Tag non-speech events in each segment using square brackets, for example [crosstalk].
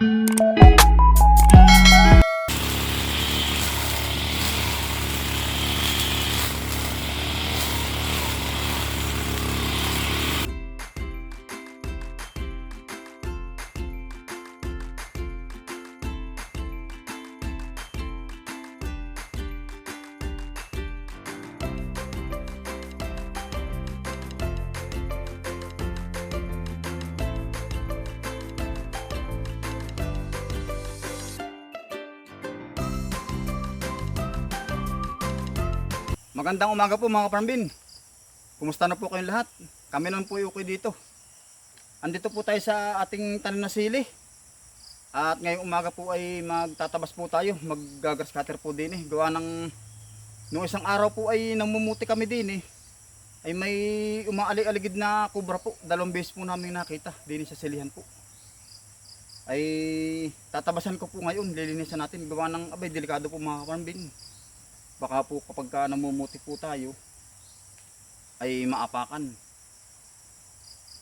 Música Magandang umaga po mga kaparambin. Kumusta na po kayong lahat? Kami naman po okay dito. Andito po tayo sa ating tanim na sili. At ngayong umaga po ay magtatabas po tayo. Maggagrass cutter po din eh. Gawa ng nung isang araw po ay namumuti kami din eh. Ay may umaali-aligid na kubra po. Dalawang beses po namin nakita. Din sa silihan po. Ay tatabasan ko po ngayon. Lilinisan natin. Gawa ng abay delikado po mga kaparambin baka po kapag ka namumuti po tayo ay maapakan.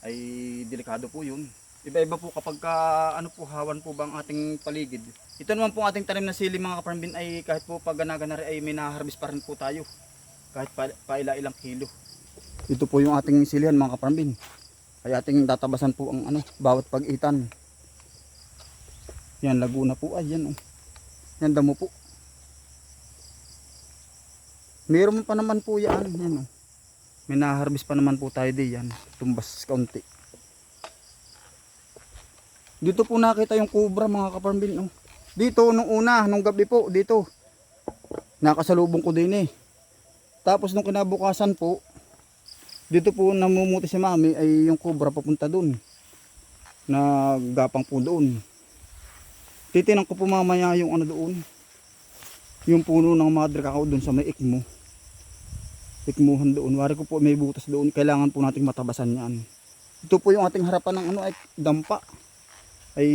Ay delikado po yun. Iba-iba po kapag ka, ano po hawan po bang ating paligid. Ito naman po ating tanim na sili mga kaparambin ay kahit po pag gana-gana rin ay may naharvest pa rin po tayo. Kahit pa, pa ila-ilang kilo. Ito po yung ating silihan mga kaparambin ay ating tatabasan po ang ano bawat pag-itan. Yan laguna po. Ay yan oh. yan damo po Meron pa naman po yan. yan oh. May naharvest pa naman po tayo di yan. Tumbas kaunti. Dito po nakita yung kubra mga kaparambin. Oh. Dito nung una, nung gabi po, dito. Nakasalubong ko din eh. Tapos nung kinabukasan po, dito po namumuti si mami ay yung kubra papunta doon. Naggapang po doon. Titinan ko po mamaya yung ano doon. Yung puno ng madre kakao doon sa may ikmo ikmuhan doon. Wari ko po may butas doon. Kailangan po nating matabasan yan. Ito po yung ating harapan ng ano ay dampa. Ay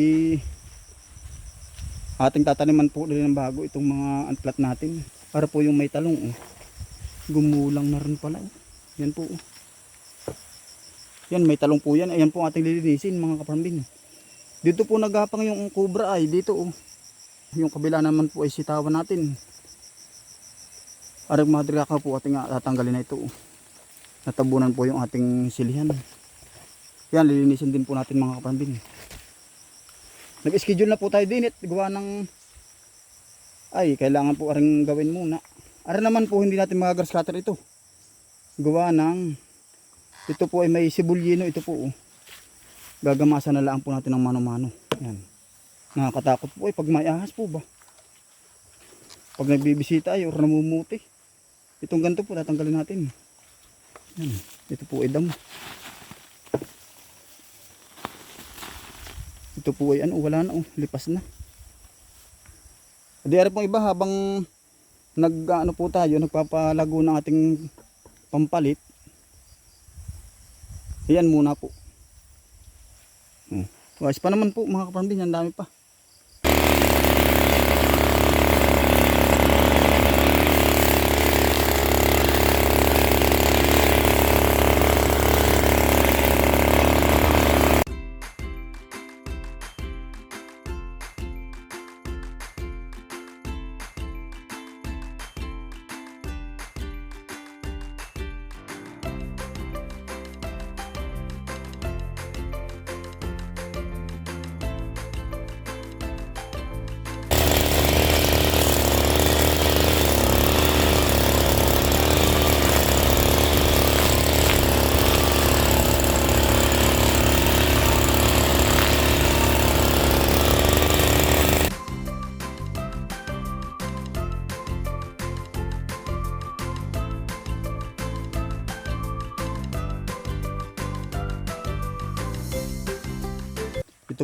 ating tataniman po din ng bago itong mga antlat natin. Para po yung may talong. Oh. Gumulang na rin pala. Oh. Yan po. Oh. Yan may talong po yan. Ayan po ating lilinisin mga kapambing. Dito po nagapang yung kubra ay dito oh. Yung kabila naman po ay sitawan natin. Arag madriga ka po ating ah, tatanggalin na ito. Natabunan po yung ating silihan. Yan, lilinisin din po natin mga kapambin. Nag-schedule na po tayo din at gawa ng ay, kailangan po aring gawin muna. Ara naman po hindi natin mga grass cutter ito. Gawa ng ito po ay may sibulyino ito po. oh. Gagamasa na lang po natin ng mano-mano. Yan. Nakakatakot po ay pag may ahas po ba. Pag nagbibisita ay or namumuti. Itong ganito po tatanggalin natin. Yan. Ito po ay damo. Ito po ay ano, wala na oh, lipas na. Di pong iba habang nag ano po tayo, nagpapalago ng ating pampalit. Ayan muna po. Hmm. Wais pa naman po mga kapambin, ang dami pa.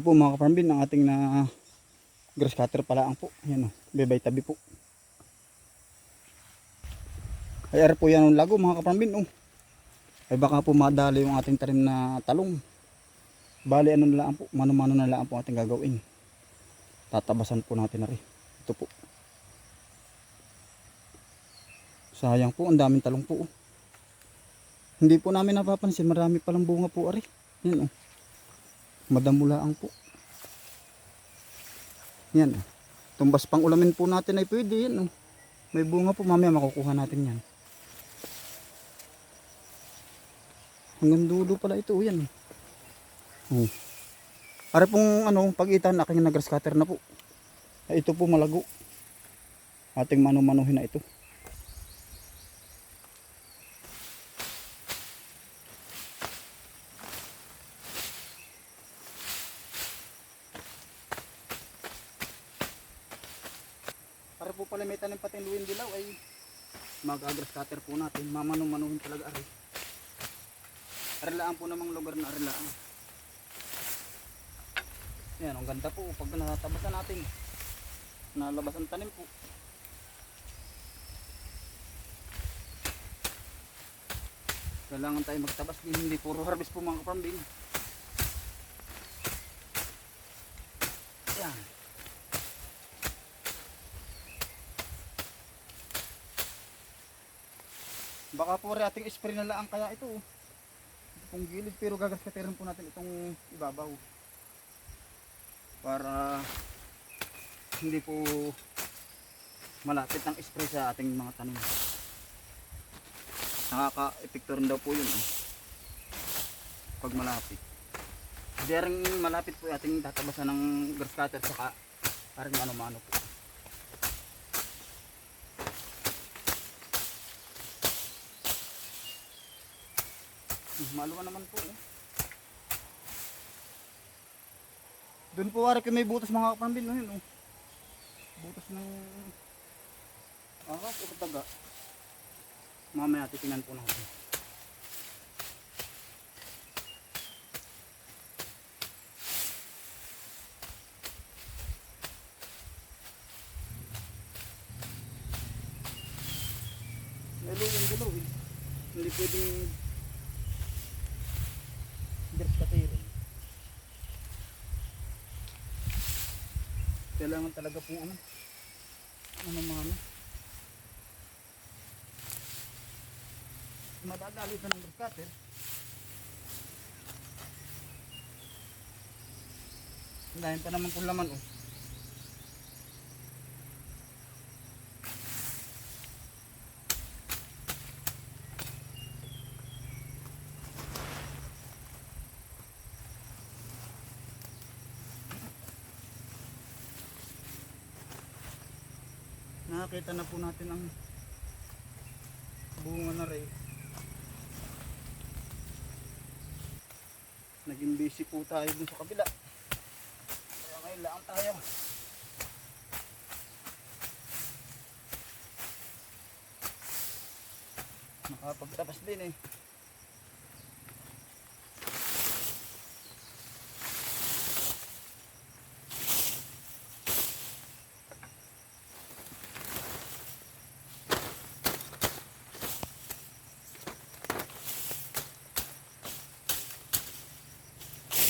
Po mga kaparambin ang ating na grass cutter pala ang po. Yan o, bebay tabi po. Ay ar po yan ang lago mga kaparambin oh. Ay baka po madali yung ating tarim na talong. Bali ano na lang po, mano-mano na lang po ating gagawin. Tatabasan po natin na rin. Ito po. Sayang po, ang daming talong po. oh. Hindi po namin napapansin, marami palang bunga po ari. Yan oh. Madamulaang po. Yan. Tumbas pang ulamin po natin ay pwede yan. Oh. May bunga po mamaya makukuha natin yan. Hanggang dulo pala ito. oh, Yan. Oh. Para pong ano, pag-itan aking nag-grass cutter na po. Ito po malago. Ating manu-manuhin na ito. Para po pala may dilaw ay mag-grass cutter po natin. Mamanu-manuhin talaga ari. Arilaan po namang lugar na arilaan. Yan, ang ganda po pag natatabasan natin. Nalabas ang tanim po. Kailangan tayo magtabas din, hindi puro harvest po mga kapambing. Yan. Baka po rin ating spray na lang kaya ito. oh. Ito pong gilid pero gagaskaterin po natin itong ibabaw. Para hindi po malapit ang spray sa ating mga tanim. Nakaka-epekto rin daw po yun. Eh. Pag malapit. Rin malapit po ating tatabasan ng grass cutter saka parang ano-mano po. Maluwa naman po eh. Doon po wari may butas mga kapambil no yun oh. Butas ng ahas o daga. Mamaya titingnan po natin. May lulong dilaw eh. Hindi pwedeng Dirt katirin. Kailangan talaga pong ano. Ano mga ano. Madadali ka ng dirt cutter. Dahil pa naman kung laman oh. Nakakita na po natin ang bunga na rin. Naging busy po tayo dun sa kabila. Kaya ngayon lang tayo. Nakapagtabas din eh.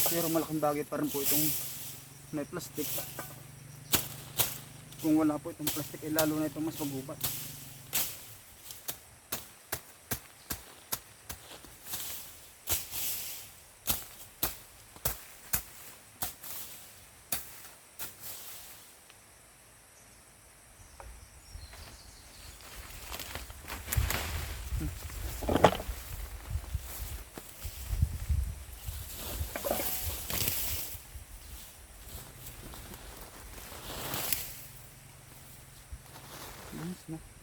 Pero malaking bagay pa rin po itong may plastic. Kung wala po itong plastic, eh, lalo na itong mas magubat. Nice na.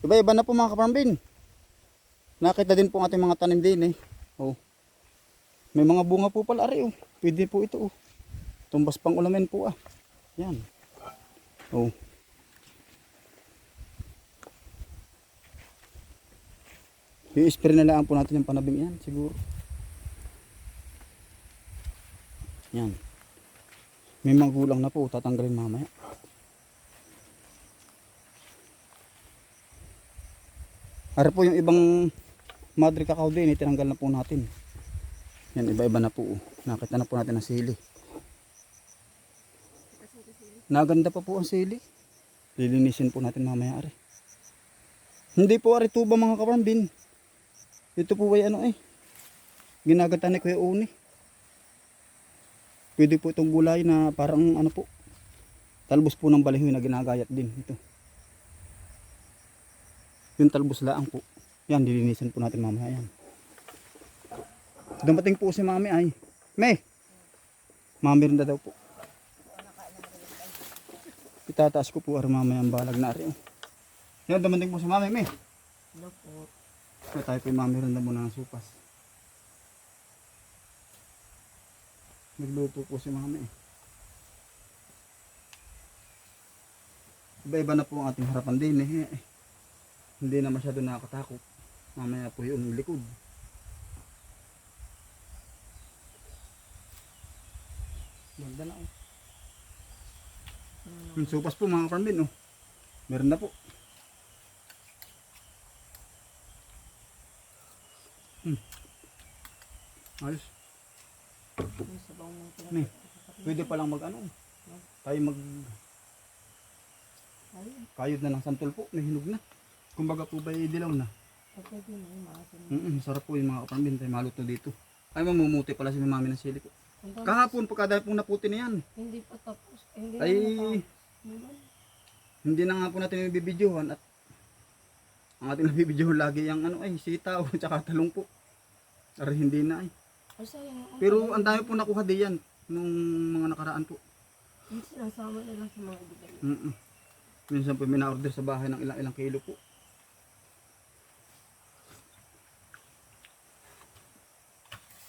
Iba-iba na po mga kaparambin. Nakita din po ang ating mga tanim din eh. Oh. May mga bunga po pala ari oh. Pwede po ito oh. Tumbas pang ulamin po ah. Yan. Oh. I-spray na lang po natin yung panabing yan siguro. Yan. May mga gulang na po, tatanggalin mamaya. Ara po yung ibang madre cacao din, itinanggal na po natin. Yan, iba-iba na po. oh. Nakita na po natin ang sili. Naganda pa po ang sili. Lilinisin po natin mamaya ari. Hindi po ari tuba mga kaparambin. Ito po ay ano eh. Ginagata ni Kuya Uni. Pwede po itong gulay na parang ano po. Talbos po ng balihoy na ginagayat din. Ito. Yung talbos laang po. Yan, dilinisan po natin mamaya yan. Dumating po si mami ay. May! Mami rin na daw po. Itataas ko po ara mamaya ang balag na ari. oh. Yan, dumating po si mami. May! Ano po? Kaya tayo po yung mami rin na muna ng supas. Nagluto po si mami eh. Iba-iba na po ang ating harapan din eh. Hindi na masyado nakakatakot. Mamaya po yung likod. Ganda na oh. Yung supas po mga kapambin oh. Meron na po. Hmm. Ayos. May. Pwede pa lang mag ano. Tayo mag kayod na ng santol po. Nahinog na. Kumbaga po ba dilaw na. pwede na yung mga sin- Mm sarap po yung mga kapambin. Tayo maluto dito. Ay mamumuti pala si mami ng sili dami- Kahapon pagka po naputi na yan. Hindi pa tapos. Eh, Hindi Ay na hindi na nga po natin ibibidyohan at ang ating [laughs] nabibidyohan lagi yung ano ay sitaw [laughs] tsaka talong po. Pero hindi na ay. Ay, sayang. ang Pero ang dami po nakuha diyan nung mga nakaraan po. Yung sinasama na lang sa mga ibigay. Mm Minsan po may na-order sa bahay ng ilang-ilang kilo po.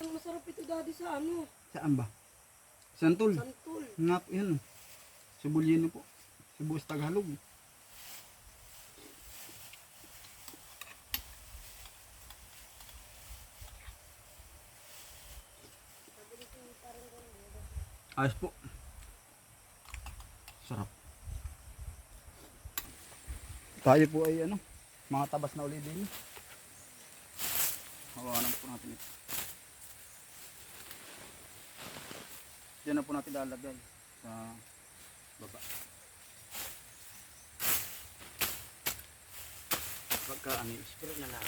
Ang masarap ito daddy sa ano? Saan ba? Santol. Santol. Nga po yan. Sibulyeno po. Sibuyas Tagalog. Ayos po. Sarap. Tayo po ay ano, mga tabas na ulit din. Hawakan po natin ito. Diyan na po natin lalagay sa baba. Pagka ano, spray na lang.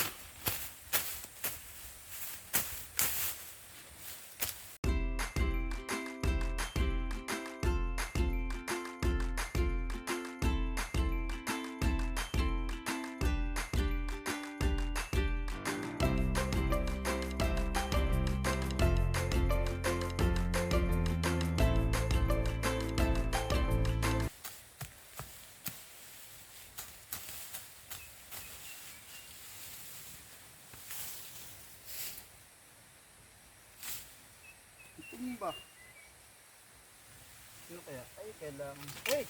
Kailangan. Hey!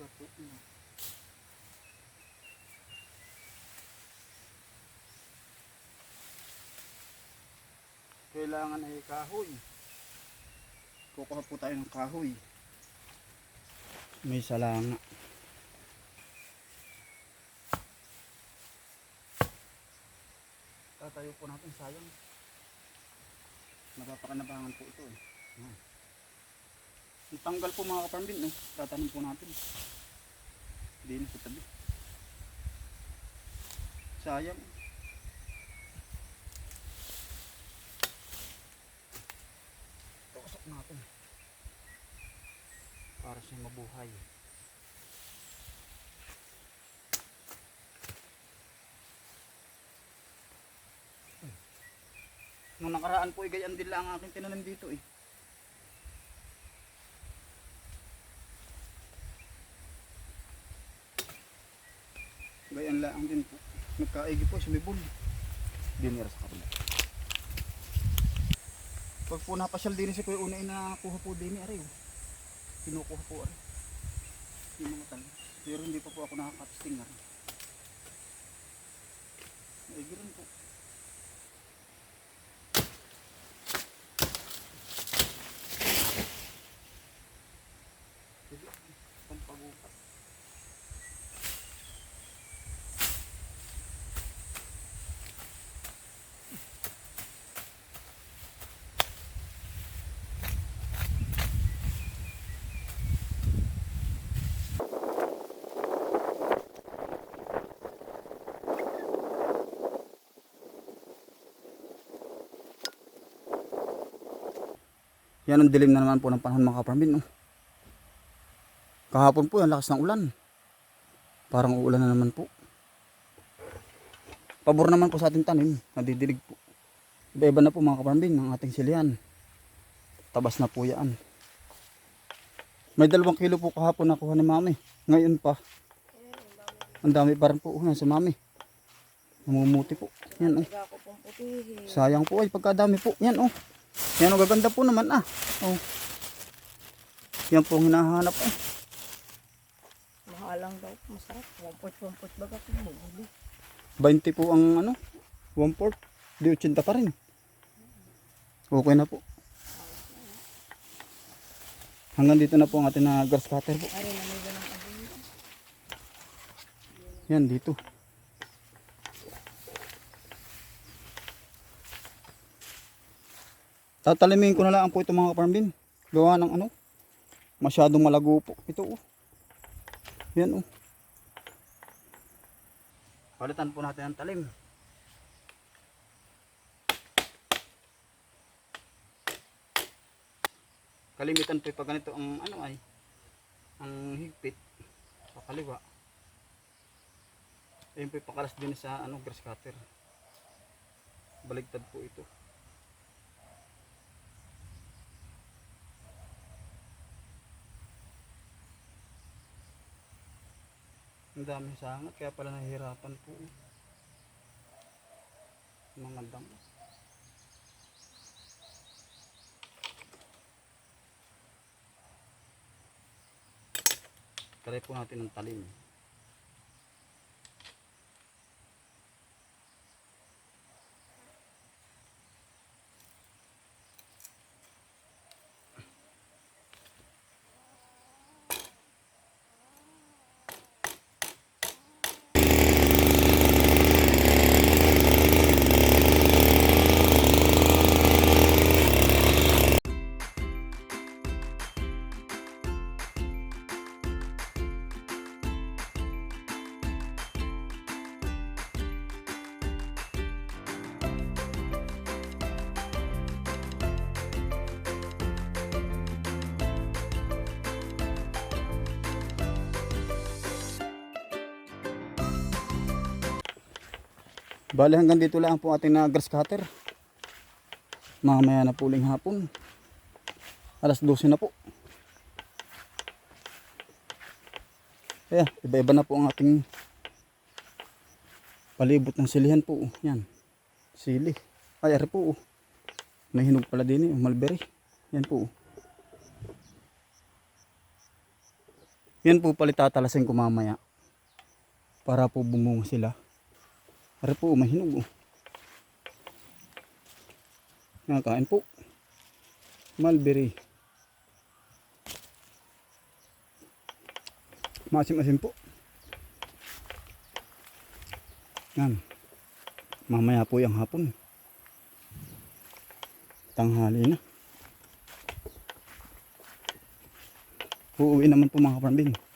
Gato na. Kailangan ay kahoy. Kukuha po tayo ng kahoy. May salanga. Tatayo po natin sayang. Napapakanabangan po ito eh. Ah. Ang tanggal po mga kaparambin, no? Tatanim po natin. Hindi na sa tabi. Sayang. Tukasok natin. Para siya mabuhay. Nung nakaraan po, igayan din lang ang aking tinanim dito eh. Gayan lang din po. Nagkaigi po, sumibol. Dinira sa kapila. Pag po napasyal din si Kuya Unay na kuha po din ni Ariw. Kinukuha po Ariw. Yung mga tal. Pero hindi pa po ako nakakapisting na rin. Naigi rin po. Yan ang dilim na naman po ng panahon mga kaparambin. Oh. Kahapon po, ang lakas ng ulan. Parang uulan na naman po. Pabor naman po sa ating tanim. Nadidilig po. Iba-iba na po mga kaparambin ng ating silihan. Tabas na po yan. May dalawang kilo po kahapon nakuha ni mami. Ngayon pa. Ang dami pa rin po. Yan si mami. Namumuti po. Yan oh. Sayang po ay pagkadami po. Yan oh. Yan oh, gaganda po naman ah. Oh. Yan po ang hinahanap eh. Mahalang daw. Masarap. Wampot-wampot baga kung bumuli. 20 po ang ano, 1 port. Di 80 pa rin. Okay na po. Hanggang dito na po ang ating na grass cutter po. Yan dito. Tatalimin ko na lang po ito mga kaparambin. Gawa ng ano. Masyadong malago po. Ito oh. Yan oh. Palitan po natin ang talim. Kalimitan po pag ganito ang ano ay ang higpit sa kaliwa. Ayun po ipakalas din sa ano, grass cutter. Baligtad po ito. Ang dami sangat kaya pala nahihirapan po. Mga damo. Try po natin ng talim. Bali hanggang dito lang po ating na grass cutter. Mamaya na puling hapon. Alas 12 na po. Kaya, iba-iba na po ang ating palibot ng silihan po. Yan. Sili. Ay, ari po. May hinog pala din eh. Mulberry. Yan po. Yan po palitatalasin ko mamaya. Para po bumunga sila. Ari po, may hinog. Oh. Nakakain po. Mulberry. Masim-asim po. Yan. Mamaya po yung hapon. Tanghali na. Uuwi naman po mga kapambing.